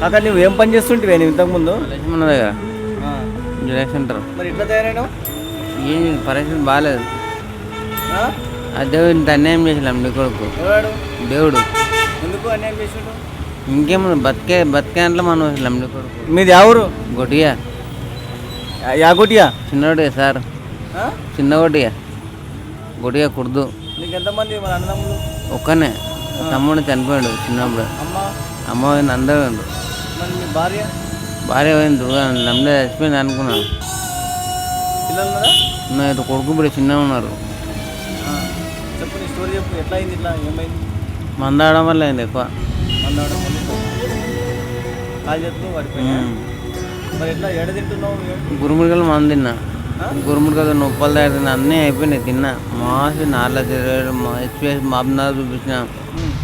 కాక నువ్వు ఏం పని చేస్తుంటివే? నువ్వు ఇంతకుముందు మన దగ్గర సెంటర్. మరి ఇట్లా తయారైనావు? ఏం పరిస్థితి బాగాలేదు ఆ? ఆ దేవుడు ఇంత అన్యాయం చేసినాం నీ కొడుకు. దేవుడు. ఎందుకు అన్యాయం చేసిండు? ఇంకేమన్నా బతికే బతికే అంట్లో మనం వసలాం నీ కొడుకు. మీది ఎవరు? గొటియా. యాగోటియా చిన్నోడిగా సార్. ఆ? చిన్న గొటియా గొటియా కుర్దు నీకు ఎంతమంది ఒక్కనే. తమ్ముడు చనిపోయాడు చిన్నప్పుడు. అమ్మ? అమ్మ అందరూ భార్య? భార్య పోయింది దుర్గా నమ్మిదే చచ్చిపోయింది అనుకున్నాను పిల్లలు కొడుకు ఇప్పుడు చిన్న ఉన్నారు. చెప్పు నీ స్టోరీ చెప్పు ఎట్లా అయింది ఇట్లా ఏమైంది? మందాడడం వల్ల అయింది ఎక్కువ. అన్నాడు కాలు చేతులు పడిపోయినా? మరి ఎట్లా ఎడ తింటున్నావు? ఏం? గురుముడికలు మంది తిన్నా? గురుముడికలు నొప్పలు తిన్నా అన్నీ అయిపోయినాయి తిన్నా. మాసి నార్ల తిరగడు మా హెచ్పిఎస్ మాబనాథ్ చూపించిన. ఉమ్.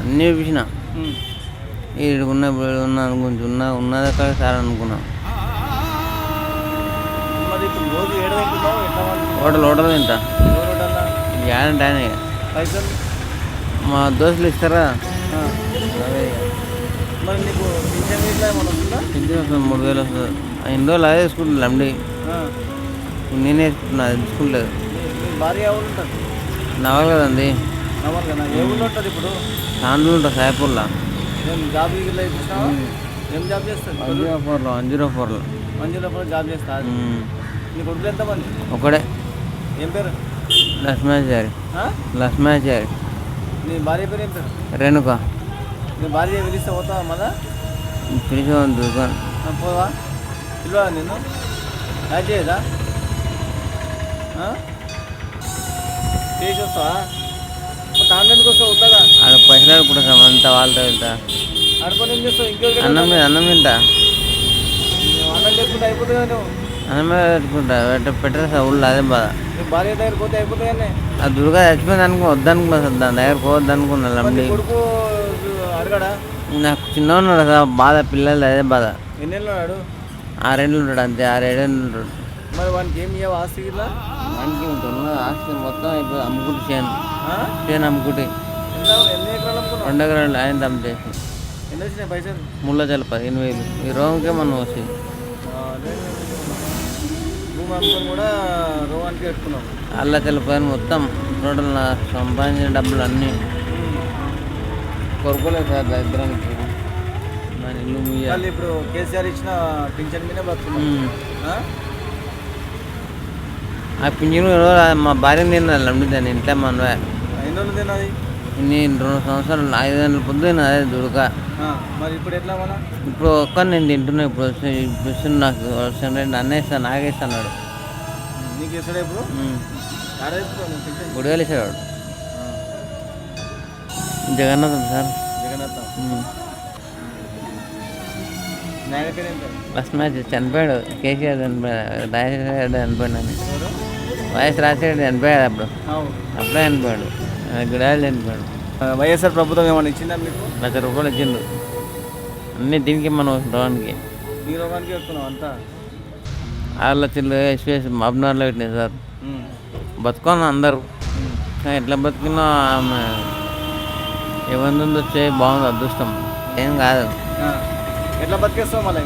అన్నీ చూపించిన. ఉమ్. ఈడుకున్న ఉన్న కొంచెం ఉన్న ఉన్నది అక్కడ సార్ అనుకున్నా. హోటల్ హోటల్ తింటా? గ్యారంటీ ఆయన. పైసలు? మా దోస్తులు ఇస్తారా. మరి నీకు పింఛన్ వస్తుందా? మూడు వేలు వస్తుంది. ఎన్ని రోజులు అదే తీసుకుంటుంది లండి. నేనే వేసుకుంటున్నా మీ భార్య కదండి. నమ్మరు ఏ ఊళ్ళో ఉంటుంది ఇప్పుడు? సాయపూర్లో. నేను జాబ్ ఇప్పిస్తావా ఏం జాబ్ చేస్తుంది వన్ జీరో ఫోర్లో వన్ జీరో ఫోర్లో మంజులో కూడా జాబ్ చేస్తా? నీ కొడుకులు ఎంతమంది? ఒకడే. ఏం పేరు? లక్ష్మాచారి ఆ? లక్ష్మాచారి నీ భార్య పేరు ఏం పేరు? రేణుక. నీ భార్య పిలిస్తే పోతావా మళ్ళా? పిలిచి దుకాన్ ఆ, పోవా? పిలువా నిన్ను? యాడ్ చేయదా? చేసి వస్తావా? ఆడ పైసలు ఆడుకుంటాం అంతా వాళ్ళతో ఏం ఇంకెవరికి అన్నం మీద అన్నం తింటా. అన్నం పెట్టుకుంటా సార్ ఊళ్ళో అదే బాధ. ఆ దుర్గా చచ్చిపోయింది అనుకో వద్దనుకున్నా సార్ దాని దగ్గర పోవద్దు అనుకున్నా నాకు చిన్న ఉన్నాడు సార్ బాధ పిల్లలు అదే బాధ. ఆరేళ్ళు ఉంటాడు అంతే ఆరేడేళ్ళు ఉంటాడు. మరి వానికి ఇవ్వవు ఆస్తి మనకి ఉన్న ఆస్తి మొత్తం అయిపోయి అమ్ముకుంటు చేను. ఆ? చేను అమ్ముకుంటే. రెండు ఎకరాలు ఆయన వచ్చినాయి పైసలు? ముళ్ళ చల్ల పదిహేను వేలు. ఈ రోగంకే మనం వచ్చి అల్ల చల్ల పదిహేను మొత్తం టోటల్ నా సంపాదించిన డబ్బులు అన్నీ. కొరకోలేదు సార్ దరిద్రానికి. మన ఇల్లు ఇప్పుడు కేసీఆర్ ఇచ్చిన పింఛన్ మీద బతుకున్నావు. ఉమ్. ఆ? పింఛను మా భార్య తిన్నాను లండి దాన్ని ఇంట్లో మనవే తిన్నది ఇన్ని రెండు సంవత్సరాలు ఐదు గంటల పొద్దున్న అదే దుడక. మరి ఇప్పుడు ఎట్లా మన ఇప్పుడు ఒక్క నేను తింటున్నా ఇప్పుడు ఇస్తున్నా నాకు వస్తాను అన్న ఇస్తాను నాకే ఇస్తాడు ఇప్పుడు? Gudivelu Jagannatham sir. Jagannatham? First match చనిపోయాడు కేసీఆర్ చనిపోయాడు రాజశేఖర చనిపోయాడు ఎవరు? వైఎస్ రాజశేఖర చనిపోయాడు అప్పుడు. అప్పుడే చనిపోయాడు గుడాలు చనిపోయాడు వైఎస్ఆర్ ప్రభుత్వం ఏమైనా ఇచ్చిందా మీకు? లక్ష రూపాయలు ఇచ్చిండు అన్నీ దీనికి మనం రోగానికి ఈ రోగానికి పెట్టుకున్నావు అంతా? ఆరు లక్షలు ఎస్పీఎస్ మబ్నార్లో పెట్టినాయి సార్. బతుకున్నాం అందరూ. ఎట్లా బతికినా ఆమె ఏమంది వచ్చే బాగుంది అదృష్టం. ఏం కాదు. ఎట్లా బతికేస్తావు మళ్ళీ?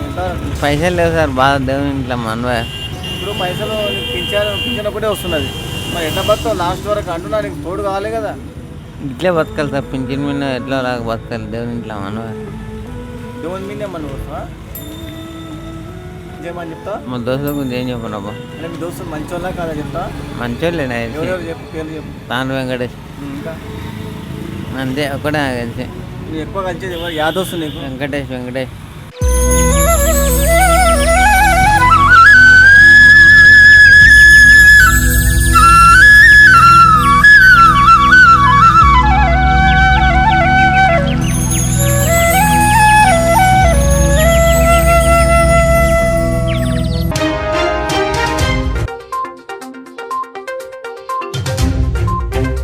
పైసలు లేవు సార్ బాధ దేవుని ఇంట్లో మనవే ఇప్పుడు పైసలు నీకు పింఛన్ పింఛన్ ఒకటే వస్తున్నది. మరి ఎట్లా బతావు లాస్ట్ వరకు అంటున్నా నీకు తోడు కావాలి కదా. ఇట్లే బతకాలి సార్ పింఛన్ మీద ఎట్లా లాగా బతకాలి? దేవుని ఇంట్లో మనవే దేవుని మీదే మన చేయమని చెప్తా మా దోస్తుల గురించి ఏం చెప్పను అబ్బా. అంటే మీ దోస్తులు మంచోళ్ళ కాదా చెప్తా? మంచోళ్ళే ఎవరెవరు చెప్పు పేర్లు చెప్పు. తాను వెంకటేష్. ఇంకా? అంతే ఒకటే నువ్వు ఎక్కువ కలిసేది ఎవరు? యా దోస్తు నీకు? వెంకటేష్ వెంకటేష్.